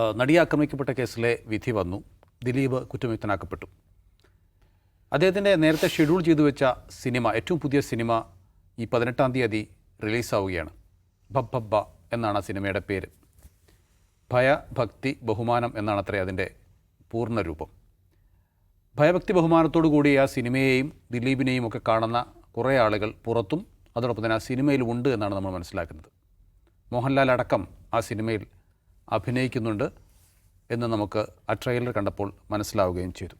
ആ, നടി ആക്രമിക്കപ്പെട്ട കേസിലെ വിധി വന്നു. ദിലീപ് കുറ്റമുക്തനാക്കപ്പെട്ടു അദ്ദേഹത്തിന്റെ നേരത്തെ ഷെഡ്യൂൾ ചെയ്തു വെച്ച സിനിമ ഏറ്റവും പുതിയ സിനിമ ഈ പതിനെട്ടാം തീയതി റിലീസാവുകയാണ്. ബബ്ബബ്ബ എന്നാണ് ആ സിനിമയുടെ പേര്. ഭയ ഭക്തി ബഹുമാനം എന്നാണ് അത്രേ അതിന്റെ പൂർണ രൂപം ഭയഭക്തി ബഹുമാനത്തോടു കൂടി ആ സിനിമയെയും ദിലീപിനെയും ഒക്കെ കാണുന്ന കുറേ ആളുകൾ പുറത്തും അതോടൊപ്പം തന്നെ ആ സിനിമയിലും ഉണ്ട് എന്നാണ് നമ്മൾ മനസ്സിലാക്കുന്നത്. മോഹൻലാൽ അടക്കം ആ സിനിമയിൽ അഭിനയിക്കുന്നുണ്ട് എന്ന് നമുക്ക് ആ ട്രെയിലർ കണ്ടപ്പോൾ മനസ്സിലാവുകയും ചെയ്തു.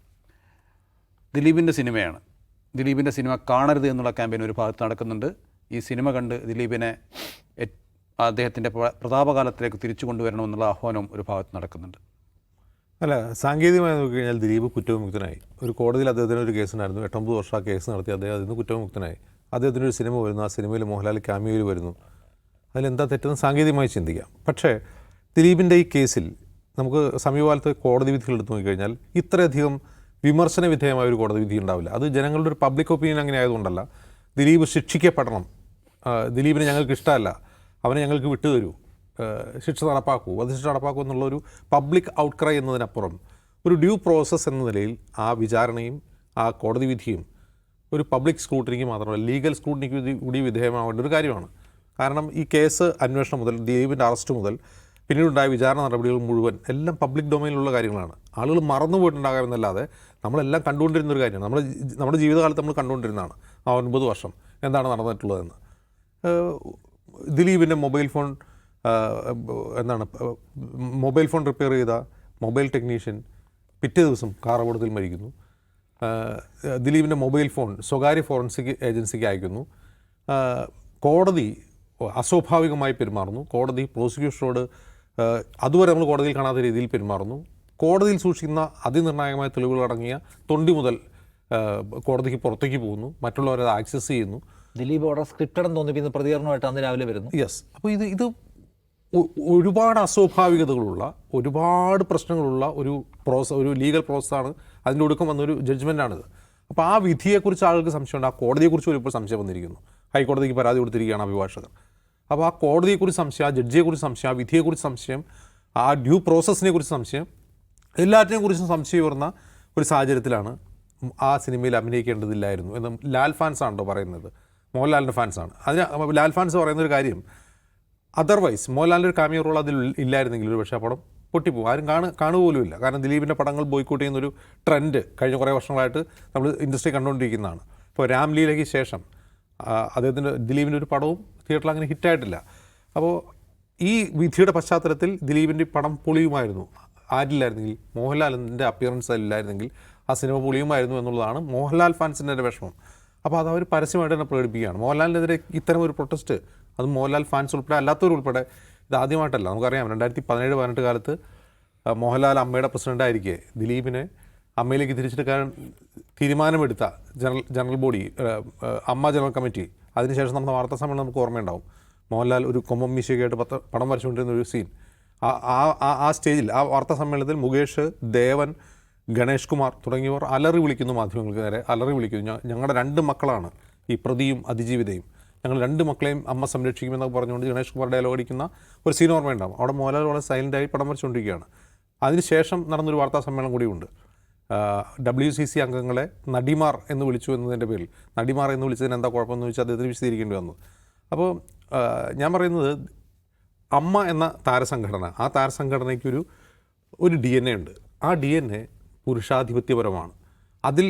ദിലീപിന്റെ സിനിമയാണ്. ദിലീപിന്റെ സിനിമ കാണരുത് എന്നുള്ള ക്യാമ്പയിൻ ഒരു ഭാഗത്ത് നടക്കുന്നുണ്ട്. ഈ സിനിമ കണ്ട് ദിലീപിനെ അദ്ദേഹത്തിന്റെ പ്രതാപകാലത്തിലേക്ക് തിരിച്ചു കൊണ്ടുവരണമെന്നുള്ള ആഹ്വാനവും ഒരു ഭാഗത്ത് നടക്കുന്നുണ്ട്. അല്ല സാങ്കേതികമായി നോക്കിക്കഴിഞ്ഞാൽ ദിലീപ് കുറ്റവിമുക്തനായി. ഒരു കോടതിയിൽ അദ്ദേഹത്തിന് ഒരു കേസുണ്ടായിരുന്നു. എട്ടൊമ്പത് വർഷം ആ കേസ് നടത്തി അദ്ദേഹം അതിൽ നിന്ന് കുറ്റവിമുക്തനായി. അദ്ദേഹത്തിന്റെ ഒരു സിനിമ വരുന്നു. ആ സിനിമയിൽ മോഹൻലാൽ ക്യാമിയോയിൽ വരുന്നു. അതിലെന്താ തെറ്റെന്ന് സാങ്കേതികമായി ചിന്തിക്കാം. പക്ഷേ ദിലീപിന്റെ ഈ കേസിൽ നമുക്ക് സമീപകാലത്ത് കോടതി വിധികൾ എടുത്തു നോക്കിക്കഴിഞ്ഞാൽ ഇത്രയധികം വിമർശന വിധേയമായ ഒരു കോടതി വിധി ഉണ്ടാവില്ല. അത് ജനങ്ങളുടെ ഒരു പബ്ലിക് ഒപ്പീനിയൻ അങ്ങനെ ആയതുകൊണ്ടല്ല. ദിലീപ് ശിക്ഷിക്കപ്പെടണം. ദിലീപിനെ ഞങ്ങൾക്ക് ഇഷ്ടമല്ല. അവനെ ഞങ്ങൾക്ക് വിട്ടുതരൂ. ശിക്ഷ നടപ്പാക്കൂ. വധശിക്ഷ നടപ്പാക്കൂ എന്നുള്ളൊരു പബ്ലിക് ഔട്ട്ക്രൈ എന്നതിനപ്പുറം ഒരു ഡ്യൂ പ്രോസസ്സ് എന്ന നിലയിൽ ആ വിചാരണയും ആ കോടതി വിധിയും ഒരു പബ്ലിക് സ്ക്രൂട്ടിനിക്ക് മാത്രമല്ല ലീഗൽ സ്ക്രൂട്ടിനിക്ക് കൂടി വിധേയമാവേണ്ട ഒരു കാര്യമാണ്. കാരണം ഈ കേസ് അന്വേഷണം മുതൽ ദിലീപിന്റെ അറസ്റ്റ് മുതൽ പിന്നീടുണ്ടായ വിചാരണ നടപടികൾ മുഴുവൻ എല്ലാം പബ്ലിക് ഡൊമൈനിലുള്ള കാര്യങ്ങളാണ്. ആളുകൾ മറന്നു പോയിട്ടുണ്ടാകാമെന്നല്ലാതെ നമ്മളെല്ലാം കണ്ടുകൊണ്ടിരുന്ന ഒരു കാര്യമാണ്. നമ്മുടെ നമ്മുടെ ജീവിതകാലത്ത് നമ്മൾ കണ്ടുകൊണ്ടിരുന്നതാണ്. ആ ഒൻപത് വർഷം എന്താണ് നടന്നിട്ടുള്ളതെന്ന്. ദിലീപിന്റെ മൊബൈൽ ഫോൺ എന്താണ് മൊബൈൽ ഫോൺ റിപ്പയർ ചെയ്ത മൊബൈൽ ടെക്നീഷ്യൻ പിറ്റേ ദിവസം കാർ അപകടത്തിൽ മരിക്കുന്നു ദിലീപിന്റെ മൊബൈൽ ഫോൺ സ്വകാര്യ ഫോറൻസിക് ഏജൻസിക്ക് അയക്കുന്നു. കോടതി അസ്വാഭാവികമായി പെരുമാറുന്നു. കോടതി പ്രോസിക്യൂഷനോട് അതുവരെ നമ്മൾ കോടതിയിൽ കാണാത്ത രീതിയിൽ പെരുമാറുന്നു. കോടതിയിൽ സൂക്ഷിക്കുന്ന അതിനിർണായകമായ തെളിവുകൾ അടങ്ങിയ തൊണ്ടി മുതൽ കോടതിക്ക് പുറത്തേക്ക് പോകുന്നു. മറ്റുള്ളവരെ അത് ആക്സസ് ചെയ്യുന്നു. ദിലീപ് ഓർഡർ സ്ക്രിപ്റ്റഡ് എന്ന് തോന്നിപ്പിക്കുന്ന പ്രതികരണമായിട്ട് അന്ന് രാവിലെ വരുന്നു. യെസ് അപ്പോൾ ഇത് ഇത് ഒരുപാട് അസ്വാഭാവികതകളുള്ള ഒരുപാട് പ്രശ്നങ്ങളുള്ള ഒരു പ്രോസസ് ഒരു ലീഗൽ പ്രോസസ്സാണ് അതിന്റെ ഒടുക്കം വന്നൊരു ജഡ്ജ്മെന്റാണിത് അപ്പോൾ ആ വിധിയെക്കുറിച്ച് ആളുകൾക്ക് സംശയമുണ്ട്. ആ കോടതിയെക്കുറിച്ച് ഇപ്പോൾ സംശയം വന്നിരിക്കുന്നു. ഹൈക്കോടതിക്ക് പരാതി കൊടുത്തിരിക്കുകയാണ് അഭിഭാഷകർ അപ്പോൾ ആ കോടതിയെക്കുറിച്ച് സംശയം ആ ജഡ്ജിയെക്കുറിച്ച് സംശയം ആ വിധിയെക്കുറിച്ച് സംശയം ആ ഡ്യൂ പ്രോസസ്സിനെ കുറിച്ച് സംശയം എല്ലാറ്റിനെ കുറിച്ചും സംശയം വരുന്ന ഒരു സാഹചര്യത്തിലാണ് ആ സിനിമയിൽ അഭിനയിക്കേണ്ടതില്ലായിരുന്നു എന്ന് ലാൽ ഫാൻസ് ആണല്ലോ പറയുന്നത്. മോഹൻലാലിന്റെ ഫാൻസാണ്. അതിന് ലാൽ ഫാൻസ് പറയുന്ന ഒരു കാര്യം അതർവൈസ് മോഹൻലാലിന്റെ ഒരു കാമിയോ റോൾ അതിൽ ഇല്ലായിരുന്നെങ്കിൽ ഒരു പക്ഷേ ആ പടം പൊട്ടിപ്പോകും. ആരും കാണു കാണുപോലുമില്ല. കാരണം ദിലീപിന്റെ പടങ്ങൾ ബോയ്ക്കോട്ട് ചെയ്യുന്നൊരു ട്രെൻഡ് കഴിഞ്ഞ കുറേ വർഷങ്ങളായിട്ട് നമ്മൾ ഇൻഡസ്ട്രി കണ്ടുകൊണ്ടിരിക്കുന്നതാണ്. ഇപ്പോൾ രാംലീലയ്ക്ക് ശേഷം അദ്ദേഹത്തിന്റെ ദിലീപിന്റെ ഒരു പടവും തിയേറ്ററിൽ അങ്ങനെ ഹിറ്റായിട്ടില്ല. അപ്പോൾ ഈ വിധിയുടെ പശ്ചാത്തലത്തിൽ ദിലീപിന്റെ പടം പൊളിയുമായിരുന്നു. ആരില്ലായിരുന്നെങ്കിൽ മോഹൻലാലിന്റെ അപ്പിയറൻസ് ഇല്ലായിരുന്നെങ്കിൽ ആ സിനിമ പൊളിയുമായിരുന്നു എന്നുള്ളതാണ് മോഹൻലാൽ ഫാൻസിന്റെ ഒരു വിഷമം. അപ്പോൾ അത് അവർ പരസ്യമായിട്ട് തന്നെ പ്രകടിപ്പിക്കുകയാണ്. മോഹൻലാലിനെതിരെ ഇത്തരം ഒരു പ്രൊട്ടസ്റ്റ് അത് മോഹൻലാൽ ഫാൻസ് ഉൾപ്പെടെ അല്ലാത്തവരുൾപ്പെടെ ഇത് ആദ്യമായിട്ടല്ല. നമുക്കറിയാം രണ്ടായിരത്തി പതിനേഴ് പതിനെട്ട് കാലത്ത് മോഹൻലാൽ അമ്മയുടെ പ്രസിഡന്റായിരിക്കെ ദിലീപിനെ അമ്മയിലേക്ക് തിരിച്ചെടുക്കാൻ തീരുമാനമെടുത്ത general general body AMMA general committee അതിനുശേഷം നമ്മുടെ വാർത്താ സമ്മേളനം നമുക്ക് ഓർമ്മയുണ്ടാവും. മോഹൻലാൽ ഒരു കൊമ്പം മീശയൊക്കെയായിട്ട് പത്ത് പടം വരച്ചുകൊണ്ടിരുന്ന ഒരു സീൻ ആ ആ- ആ സ്റ്റേജിൽ ആ വാർത്താ സമ്മേളനത്തിൽ മുകേഷ് ദേവൻ ഗണേഷ് കുമാർ തുടങ്ങിയവർ അലറി വിളിക്കുന്നു മാധ്യമങ്ങൾക്ക് നേരെ. അലറി വിളിക്കുന്നു. ഞങ്ങളുടെ രണ്ട് മക്കളാണ് ഈ പ്രതിയും അതിജീവിതയും. ഞങ്ങൾ രണ്ട് മക്കളെയും അമ്മ സംരക്ഷിക്കുമെന്നൊക്കെ പറഞ്ഞുകൊണ്ട് ഗണേഷ് കുമാർ ഡയലോഗ് അടിക്കുന്ന ഒരു സീൻ ഓർമ്മയുണ്ടാവും. അവിടെ മോഹൻലാൽ വളരെ സൈലന്റായി പടം വരച്ചുകൊണ്ടിരിക്കുകയാണ്. അതിനുശേഷം നടന്നൊരു വാർത്താ സമ്മേളനം കൂടിയുണ്ട്. ഡബ്ല്യു സി സി അംഗങ്ങളെ നടിമാർ എന്ന് വിളിച്ചു എന്നതിന്റെ പേരിൽ. നടിമാർ എന്ന് വിളിച്ചതിന് എന്താ കുഴപ്പമെന്ന് ചോദിച്ചാൽ അദ്ദേഹത്തിന് വിശദീകരിക്കേണ്ടി വന്നു. അപ്പോൾ ഞാൻ പറയുന്നത് അമ്മ എന്ന താരസംഘടന ആ താരസംഘടനയ്ക്കൊരു ഒരു ഡി എൻ എ ഉണ്ട്. ആ ഡി എൻ എ പുരുഷാധിപത്യപരമാണ്. അതിൽ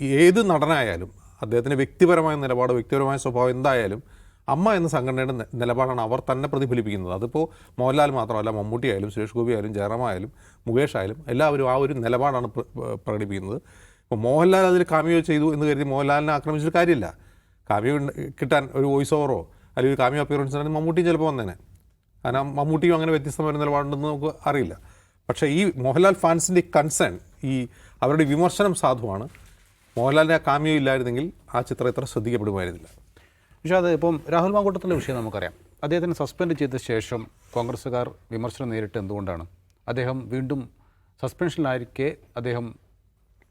ഏത് നടനായാലും അദ്ദേഹത്തിന്റെ വ്യക്തിപരമായ നിലപാട് വ്യക്തിപരമായ സ്വഭാവം എന്തായാലും അമ്മ എന്ന സംഘടനയുടെ നിലപാടാണ് അവർ തന്നെ പ്രതിഫലിപ്പിക്കുന്നത്. അതിപ്പോൾ മോഹൻലാൽ മാത്രമല്ല മമ്മൂട്ടി ആയാലും സുരേഷ് ഗോപി ആയാലും ജയറാം ആയാലും മുകേഷ് ആയാലും എല്ലാവരും ആ ഒരു നിലപാടാണ് പ്ര- പ്രകടിപ്പിക്കുന്നത്. ഇപ്പോൾ മോഹൻലാൽ അതിൽ കാമിയോ ചെയ്തു എന്ന് കരുതി മോഹൻലാലിനെ ആക്രമിച്ചിട്ട് കാര്യമില്ല. കാമിയോ കിട്ടാൻ ഒരു വോയിസ് ഓവറോ അല്ലെങ്കിൽ ഒരു കാമിയോ അപ്പിയറൻസ് ആണെങ്കിൽ മമ്മൂട്ടിയും ചിലപ്പോൾ വന്നേനെ. കാരണം മമ്മൂട്ടിയും അങ്ങനെ വ്യത്യസ്തമായ നിലപാടുണ്ടെന്ന് നമുക്ക് അറിയില്ല. പക്ഷേ ഈ മോഹൻലാൽ ഫാൻസിന്റെ കൺസേൺ ഈ അവരുടെ വിമർശനം സാധുവാണ്. മോഹൻലാലിന്റെ ആ കാമിയോ ഇല്ലായിരുന്നെങ്കിൽ ആ ചിത്രം ഇത്ര ശ്രദ്ധിക്കപ്പെടുമായിരുന്നില്ല. പക്ഷേ അത് ഇപ്പം രാഹുൽ മാങ്കൂട്ടത്തിന്റെ വിഷയം നമുക്കറിയാം. അദ്ദേഹത്തിന് സസ്പെൻഡ് ചെയ്ത ശേഷം കോൺഗ്രസ്സുകാർ വിമർശനം നേരിട്ട് എന്തുകൊണ്ടാണ്? അദ്ദേഹം വീണ്ടും സസ്പെൻഷനിലായിരിക്കെ അദ്ദേഹം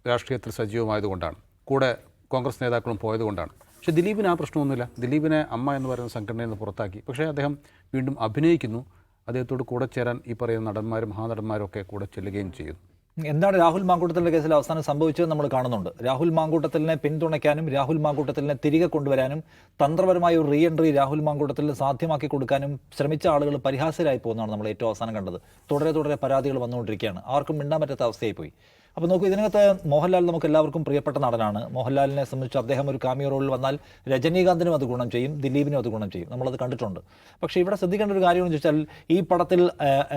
രാഷ്ട്രീയത്തിൽ സജീവമായതുകൊണ്ടാണ്. കൂടെ കോൺഗ്രസ് നേതാക്കളും പോയതുകൊണ്ടാണ്. പക്ഷേ ദിലീപിന് ആ പ്രശ്നമൊന്നുമില്ല. ദിലീപിനെ അമ്മ എന്ന് പറയുന്ന സംഘടനയിൽ നിന്ന് പുറത്താക്കി. പക്ഷേ അദ്ദേഹം വീണ്ടും അഭിനയിക്കുന്നു. അദ്ദേഹത്തോട് കൂടെ ചേരാൻ ഈ പറയുന്ന നടന്മാരും മഹാനടന്മാരും ഒക്കെ കൂടെ ചെല്ലുകയും ചെയ്യുന്നു. എന്താണ് രാഹുൽ മാങ്കൂട്ടത്തിന്റെ കേസിൽ അവസാനം സംഭവിച്ചത് നമ്മൾ കാണുന്നുണ്ട്. രാഹുൽ മാങ്കൂട്ടത്തിലിനെ പിന്തുണയ്ക്കാനും രാഹുൽ മാങ്കൂട്ടത്തിലിനെ തിരികെ കൊണ്ടുവരാനും തന്ത്രപരമായ ഒരു റീ എൻട്രി രാഹുൽ മാങ്കൂട്ടത്തിൽ സാധ്യമാക്കി കൊടുക്കാനും ശ്രമിച്ച ആളുകൾ പരിഹാസ്യരായി പോകുന്നതാണ് നമ്മൾ ഏറ്റവും അവസാനം കണ്ടത്. തുടരെ തുടരെ പരാതികൾ വന്നുകൊണ്ടിരിക്കുകയാണ്. ആർക്കും മിണ്ടാൻ പറ്റാത്ത അവസ്ഥയായി പോയി അപ്പോൾ നോക്കൂ ഇതിനകത്ത് മോഹൻലാൽ നമുക്ക് എല്ലാവർക്കും പ്രിയപ്പെട്ട നടനാണ്. മോഹൻലാലിനെ സംബന്ധിച്ച് അദ്ദേഹം ഒരു കാമിയോ റോളിൽ വന്നാൽ രജനീകാന്തിനും അത് ഗുണം ചെയ്യും ദിലീപിനും അത് ഗുണം ചെയ്യും. നമ്മളത് കണ്ടിട്ടുണ്ട്. പക്ഷേ ഇവിടെ ശ്രദ്ധിക്കേണ്ട ഒരു കാര്യമെന്ന് വെച്ചാൽ ഈ പടത്തിൽ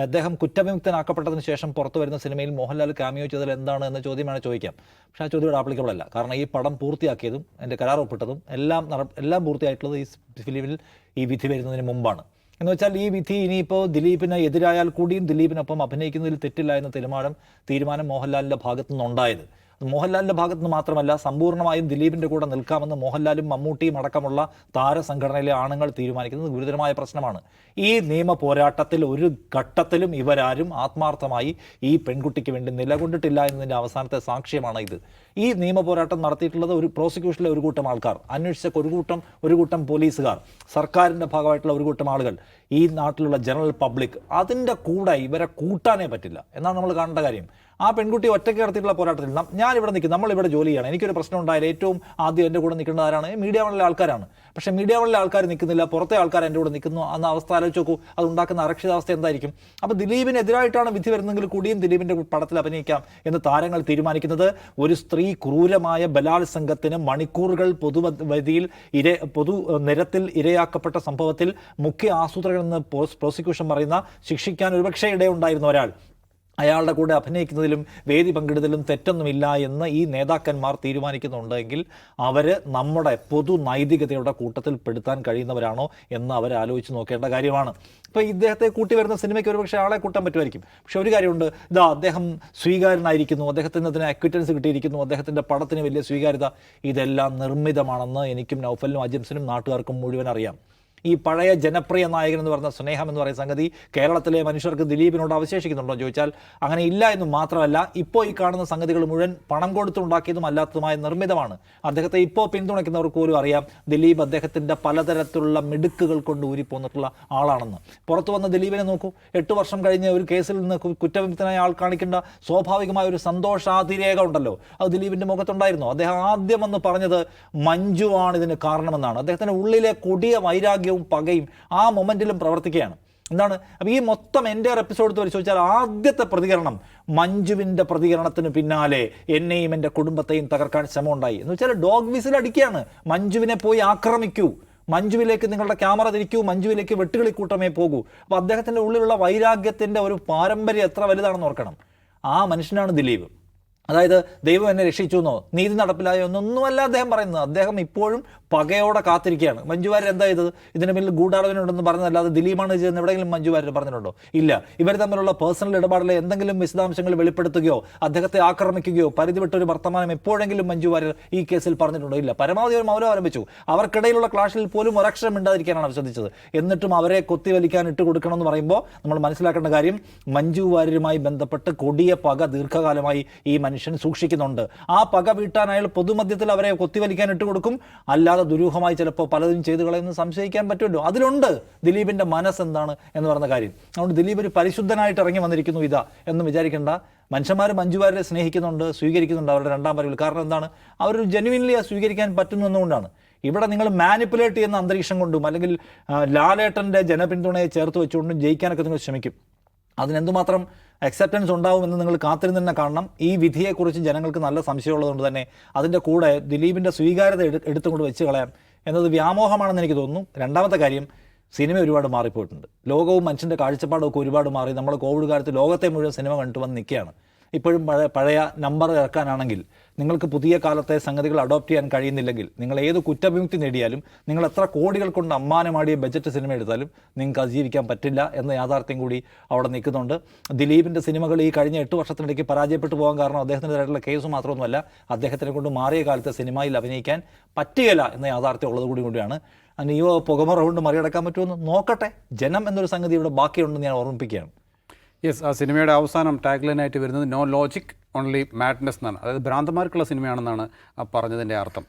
അദ്ദേഹം കുറ്റവിമുക്തനാക്കപ്പെട്ടതിന് ശേഷം പുറത്തു വരുന്ന സിനിമയിൽ മോഹൻലാൽ കാമിയോ ചെയ്തത് എന്താണ് എന്ന ചോദ്യമാണ് ചോദിക്കാം. പക്ഷേ ആ ചോദ്യം ഇവിടെ ആപ്ലിക്കബിൾ അല്ല. കാരണം ഈ പടം പൂർത്തിയാക്കിയതും എന്റെ കരാർ ഒപ്പിട്ടതും എല്ലാം എല്ലാം പൂർത്തിയായിട്ടുള്ളത് ഈ ഫിലിമിൽ ഈ വിധി വരുന്നതിന് മുമ്പാണ്. എന്ന് വെച്ചാൽ ഈ വിധി ഇനിയിപ്പോൾ ദിലീപിന് എതിരായാൽ കൂടിയും ദിലീപിനൊപ്പം അഭിനയിക്കുന്നതിൽ തെറ്റില്ല എന്ന തീരുമാനം തീരുമാനം മോഹൻലാലിന്റെ ഭാഗത്തു നിന്നുണ്ടായത് മോഹൻലാലിന്റെ ഭാഗത്തു നിന്ന് മാത്രമല്ല സമ്പൂർണമായും ദിലീപിന്റെ കൂടെ നിൽക്കാമെന്ന് മോഹൻലാലും മമ്മൂട്ടിയും അടക്കമുള്ള താരസംഘടനയിലെ ആണുങ്ങൾ തീരുമാനിക്കുന്നത് ഗുരുതരമായ പ്രശ്നമാണ്. ഈ നിയമ പോരാട്ടത്തിൽ ഒരു ഘട്ടത്തിലും ഇവരാരും ആത്മാർത്ഥമായി ഈ പെൺകുട്ടിക്ക് വേണ്ടി നിലകൊണ്ടിട്ടില്ല എന്നതിന്റെ അവസാനത്തെ സാക്ഷ്യമാണ് ഇത്. ഈ നിയമ പോരാട്ടം നടത്തിയിട്ടുള്ളത് ഒരു പ്രോസിക്യൂഷനിലെ ഒരു കൂട്ടം ആൾക്കാർ. അന്വേഷിച്ച ഒരു കൂട്ടം ഒരു കൂട്ടം പോലീസുകാർ. സർക്കാരിന്റെ ഭാഗമായിട്ടുള്ള ഒരു കൂട്ടം ആളുകൾ. ഈ നാട്ടിലുള്ള ജനറൽ പബ്ലിക് അതിന്റെ കൂടെ ഇവരെ കൂട്ടാനേ പറ്റില്ല. എന്നാണ് നമ്മൾ കാണേണ്ട കാര്യം. ആ പെൺകുട്ടി ഒറ്റയ്ക്ക് നടത്തിയിട്ടുള്ള പോരാട്ടത്തിൽ ഞാൻ ഇവിടെ നിൽക്കും നമ്മളിവിടെ ജോലി ചെയ്യണം. എനിക്കൊരു പ്രശ്നം ഉണ്ടായാലും ഏറ്റവും ആദ്യം എന്റെ കൂടെ നിൽക്കേണ്ടതാരാണ് മീഡിയ വണിലെ ആൾക്കാരാണ്. പക്ഷേ മീഡിയകളിലെ ആൾക്കാർ നിൽക്കുന്നില്ല പുറത്തെ ആൾക്കാർ എന്റെ കൂടെ നിൽക്കുന്നു എന്ന അവസ്ഥ ആലോചിച്ച് നോക്കൂ അത് ഉണ്ടാക്കുന്ന അരക്ഷിതാവസ്ഥ എന്തായിരിക്കും? അപ്പോൾ ദിലീപിനെതിരായിട്ടാണ് വിധി വരുന്നതെങ്കിൽ കൂടിയും ദിലീപിന്റെ പടത്തിൽ അഭിനയിക്കാം എന്ന് താരങ്ങൾ തീരുമാനിക്കുന്നത്. ഒരു സ്ത്രീ ക്രൂരമായ ബലാത്സംഗത്തിന് മണിക്കൂറുകൾ പൊതുവതിയിൽ ഇര പൊതു നിരത്തിൽ ഇരയാക്കപ്പെട്ട സംഭവത്തിൽ മുഖ്യ ആസൂത്രകൻ എന്ന് പ്രോസിക്യൂഷൻ പറയുന്ന ശിക്ഷിക്കാൻ ഒരുപക്ഷെ ഇടയുണ്ടായിരുന്ന ഒരാൾ. അയാളുടെ കൂടെ അഭിനയിക്കുന്നതിലും വേദി പങ്കിടുന്നതിലും തെറ്റൊന്നുമില്ല എന്ന് ഈ നേതാക്കന്മാർ തീരുമാനിക്കുന്നുണ്ടെങ്കിൽ അവർ നമ്മുടെ പൊതു നൈതികതയുടെ കൂട്ടത്തിൽ പെടുത്താൻ കഴിയുന്നവരാണോ എന്ന് അവർ ആലോചിച്ച് നോക്കേണ്ട കാര്യമാണ്. ഇപ്പോൾ ഇദ്ദേഹത്തെ കൂട്ടി വരുന്ന സിനിമയ്ക്ക് ഒരുപക്ഷെ ആളെ കൂട്ടാൻ പറ്റുമായിരിക്കും. പക്ഷേ ഒരു കാര്യമുണ്ട്. ഇതാ അദ്ദേഹം സ്വീകാരനായിരിക്കുന്നു അദ്ദേഹത്തിന് അതിന് അക്വിറ്റൻസ് കിട്ടിയിരിക്കുന്നു. അദ്ദേഹത്തിന്റെ പടത്തിന് വലിയ സ്വീകാര്യത. ഇതെല്ലാം നിർമ്മിതമാണെന്ന് എനിക്കും നൗഫലിനും അജിംസിനും നാട്ടുകാർക്കും മുഴുവൻ അറിയാം. ഈ പഴയ ജനപ്രിയ നായകൻ എന്ന് പറഞ്ഞ സ്നേഹം എന്ന് പറയുന്ന സംഗതി കേരളത്തിലെ മനുഷ്യർക്ക് ദിലീപിനോട് അവശേഷിക്കുന്നുണ്ടോ ചോദിച്ചാൽ അങ്ങനെ ഇല്ല എന്ന് മാത്രമല്ല ഇപ്പോൾ ഈ കാണുന്ന സംഗതികൾ മുഴുവൻ പണം കൊടുത്തുണ്ടാക്കിയതും അല്ലാത്തതുമായ നിർമ്മിതമാണ്. അദ്ദേഹത്തെ ഇപ്പോൾ പിന്തുണയ്ക്കുന്നവർക്ക് പോലും അറിയാം ദിലീപ് അദ്ദേഹത്തിന്റെ പലതരത്തിലുള്ള മിടുക്കുകൾ കൊണ്ട് ഊരിപ്പോന്നിട്ടുള്ള ആളാണെന്ന്. പുറത്തു വന്ന ദിലീപിനെ നോക്കൂ എട്ട് വർഷം കഴിഞ്ഞ് ഒരു കേസിൽ നിന്ന് കുറ്റവിമുക്തനായ ആൾ കാണിക്കേണ്ട സ്വാഭാവികമായ ഒരു സന്തോഷാതിരേഖ ഉണ്ടല്ലോ അത് ദിലീപിന്റെ മുഖത്തുണ്ടായിരുന്നു. അദ്ദേഹം ആദ്യം വന്ന് പറഞ്ഞത് മഞ്ജുവാണ് ഇതിന് കാരണമെന്നാണ്. അദ്ദേഹത്തിന്റെ ഉള്ളിലെ കൊടിയ വൈരാഗ്യവും പകയും ആ മൊമെന്റിലും പ്രവർത്തിക്കുകയാണ്. എന്താണ്? അപ്പോൾ ഈ മൊത്തം എന്റെ എപ്പിസോഡ് പരിശോധിച്ചാൽ ആദ്യത്തെ പ്രതികരണം മഞ്ജുവിന്റെ പ്രതികരണത്തിന് പിന്നാലെ എന്നെയും എന്റെ കുടുംബത്തെയും തകർക്കാൻ ശ്രമമുണ്ടായി. എന്ന് വെച്ചാൽ ഡോഗ് വിസിൽ അടിക്കുകയാണ്. മഞ്ജുവിനെ പോയി ആക്രമിക്കൂ. മഞ്ജുവിലേക്ക് നിങ്ങളുടെ ക്യാമറ തിരിക്കൂ. മഞ്ജുവിലേക്ക് വെട്ടുകളി കൂട്ടമേ പോകൂ. അപ്പോൾ അദ്ദേഹത്തിന്റെ ഉള്ളിലുള്ള വൈരാഗ്യത്തിന്റെ ഒരു പാരമ്പര്യം എത്ര വലുതാണെന്ന് ഓർക്കണം. ആ മനുഷ്യനാണ് ദിലീപ്. അതായത് ദൈവം എന്നെ രക്ഷിച്ചു എന്നോ നീതി നടപ്പിലായോ എന്നൊന്നുമല്ല അദ്ദേഹം പറയുന്നത്. അദ്ദേഹം ഇപ്പോഴും പകയോടെ കാത്തിരിക്കുകയാണ്. മഞ്ജു വാര്യർ എന്താ ചെയ്തത്? ഇതിന് പിന്നിൽ ഗൂഢാലോചനയുണ്ടെന്ന് പറഞ്ഞതല്ലാതെ ദിലീപാണ് ചെയ്തെന്ന് എവിടെയെങ്കിലും മഞ്ജു വാര്യർ പറഞ്ഞിട്ടുണ്ടോ? ഇല്ല. ഇവർ തമ്മിലുള്ള പേഴ്സണൽ ഇടപാടിലെ എന്തെങ്കിലും വിശദാംശങ്ങൾ വെളിപ്പെടുത്തുകയോ അദ്ദേഹത്തെ ആക്രമിക്കുകയോ പരിധി വർത്തമാനം എപ്പോഴെങ്കിലും മഞ്ജു വാര്യർ ഈ കേസിൽ പറഞ്ഞിട്ടുണ്ടോ? ഇല്ല. പരമാവധി അവർ മൗനം ആരംഭിച്ചു. അവർക്കിടയിലുള്ള ക്ലാഷിൽ പോലും ഒരക്ഷരം ഉണ്ടാതിരിക്കാനാണ് ശ്രദ്ധിച്ചത്. എന്നിട്ടും അവരെ കൊത്തിവലിക്കാൻ ഇട്ട് കൊടുക്കണമെന്ന് പറയുമ്പോൾ നമ്മൾ മനസ്സിലാക്കേണ്ട കാര്യം മഞ്ജു വാര്യരുമായി ബന്ധപ്പെട്ട് കൊടിയ പക ദീർഘകാലമായി ഈ മനുഷ്യൻ സൂക്ഷിക്കുന്നുണ്ട്. ആ പക വീട്ടാൻ അയാൾ പൊതുമധ്യത്തിൽ അവരെ കൊത്തിവലിക്കാൻ ഇട്ട് കൊടുക്കും അല്ലാതെ ദുരൂഹമായി ചിലപ്പോൾ പലതും ചെയ്തു കളയുമെന്ന് സംശയിക്കാൻ പറ്റുമല്ലോ. അതിലുണ്ട്. ദിലീപിന്റെ മനസ്സ് എന്താണ് എന്ന് പറയുന്ന കാര്യം. അതുകൊണ്ട് ദിലീപ് ഒരു പരിശുദ്ധനായിട്ട് ഇറങ്ങി വന്നിരിക്കുന്നു ഇതാ എന്ന് വിചാരിക്കേണ്ട. മനുഷ്യന്മാർ മഞ്ജുവാരെ സ്നേഹിക്കുന്നുണ്ട് സ്വീകരിക്കുന്നുണ്ട് അവരുടെ രണ്ടാം വരവിൽ. കാരണം എന്താണ്? അവർ ജെനുവിൻലി സ്വീകരിക്കാൻ പറ്റുന്നു എന്നുകൊണ്ടാണ്. ഇവിടെ നിങ്ങൾ മാനിപ്പുലേറ്റ് ചെയ്യുന്ന അന്തരീക്ഷം കൊണ്ടും അല്ലെങ്കിൽ ലാലേട്ടന്റെ ജനപിന്തുണയെ ചേർത്ത് വെച്ചുകൊണ്ടും ജയിക്കാനൊക്കെ നിങ്ങൾ ശ്രമിക്കും. അതിനെന്തുമാത്രം അക്സെപ്റ്റൻസ് ഉണ്ടാവുമെന്ന് നിങ്ങൾ കാത്തിരുന്ന് തന്നെ കാണണം ഈ വിധിയെക്കുറിച്ച് ജനങ്ങൾക്ക് നല്ല സംശയമുള്ളതുകൊണ്ട് തന്നെ അതിന്റെ കൂടെ ദിലീപിന്റെ സ്വീകാര്യത എടു എടുത്തുകൊണ്ട് വെച്ച് കളയാം എന്നത് വ്യാമോഹമാണെന്ന് എനിക്ക് തോന്നുന്നു. രണ്ടാമത്തെ കാര്യം സിനിമ ഒരുപാട് മാറിപ്പോയിട്ടുണ്ട്. ലോകവും മനുഷ്യന്റെ കാഴ്ചപ്പാടും ഒക്കെ ഒരുപാട് മാറി. നമ്മൾ കോവിഡ് കാലത്ത് ലോകത്തെ മുഴുവൻ സിനിമ കണ്ടു വന്ന് നിൽക്കുകയാണ്. ഇപ്പോഴും പഴയ പഴയ നമ്പർ ഇറക്കാനാണെങ്കിൽ നിങ്ങൾക്ക് പുതിയ കാലത്തെ സംഗതികൾ അഡോപ്റ്റ് ചെയ്യാൻ കഴിയുന്നില്ലെങ്കിൽ നിങ്ങൾ ഏത് കുറ്റവിമുക്തി നേടിയാലും നിങ്ങൾ എത്ര കോടികൾ കൊണ്ട് അമ്മാനമാടിയ ബജറ്റ് സിനിമ എടുത്താലും നിങ്ങൾക്ക് അതിജീവിക്കാൻ പറ്റില്ല എന്ന യാഥാർത്ഥ്യം കൂടി അവിടെ നിൽക്കുന്നുണ്ട്. ദിലീപിന്റെ സിനിമകൾ ഈ കഴിഞ്ഞ എട്ട് വർഷത്തിനിടയ്ക്ക് പരാജയപ്പെട്ടു പോകാൻ കാരണം അദ്ദേഹത്തിന്റെതായിട്ടുള്ള കേസ് മാത്രമൊന്നുമല്ല അദ്ദേഹത്തിനെ കൊണ്ട് മാറിയ കാലത്തെ സിനിമയിൽ അഭിനയിക്കാൻ പറ്റുകയില്ല എന്ന യാഥാർത്ഥ്യം ഉള്ളത് കൂടി കൂടിയാണ്. അനിയോ പുകമറ കൊണ്ട് മറികടക്കാൻ പറ്റുമെന്ന് നോക്കട്ടെ. ജനം എന്നൊരു സംഗതി ഇവിടെ ബാക്കിയുണ്ടെന്ന് ഞാൻ ഓർമ്മിപ്പിക്കുകയാണ്. യെസ് ആ സിനിമയുടെ അവസാനം ടാഗ്ലൈനായിട്ട് വരുന്നത് നോ ലോജിക് ഓൺലി മാഡ്നെസ് എന്നാണ്. അതായത് ഭ്രാന്തമാർക്കുള്ള സിനിമയാണെന്നാണ് പറഞ്ഞതിന്റെ അർത്ഥം.